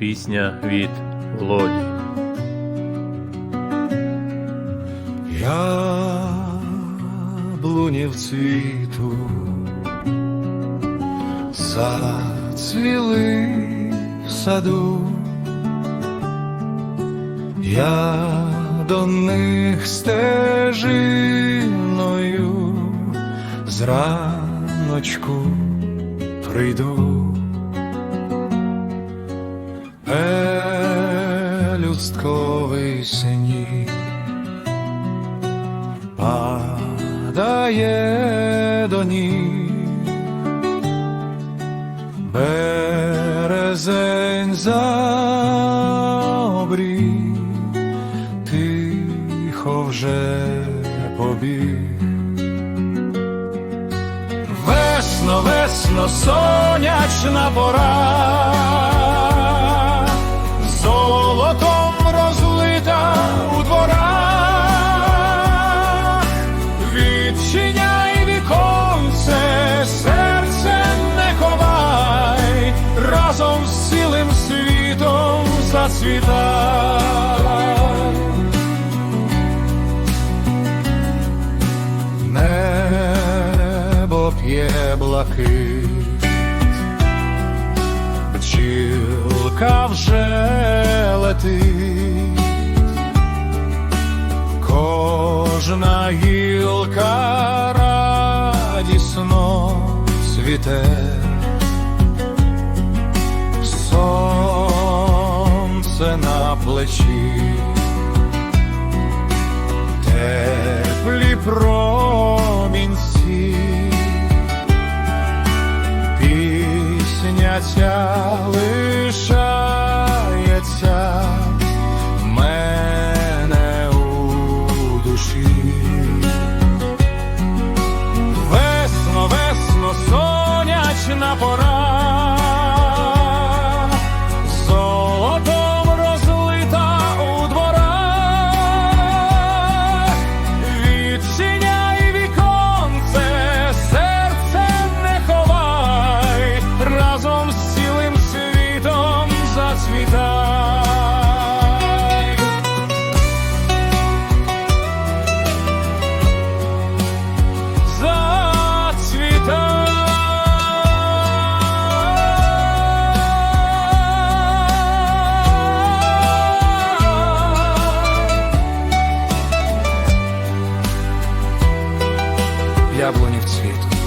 Пісня від Володі. Яблунів цвіту зацвіли в саду, я до них стежиною зраночку прийду. Пелюстковий синій падає до ніг березень за обрій, тихо вже побіг. Весно, весно, сонячна пора, золотом розлита у дворах, відчиняй віконце, серце не ховай, разом з цілим світом зацвітай. Небо п'є блакит, бджілка вже летить, кожна гілка радісно цвіте, сонце на плечі. Теплі промінці, пісня ця лиш яблони в цвету.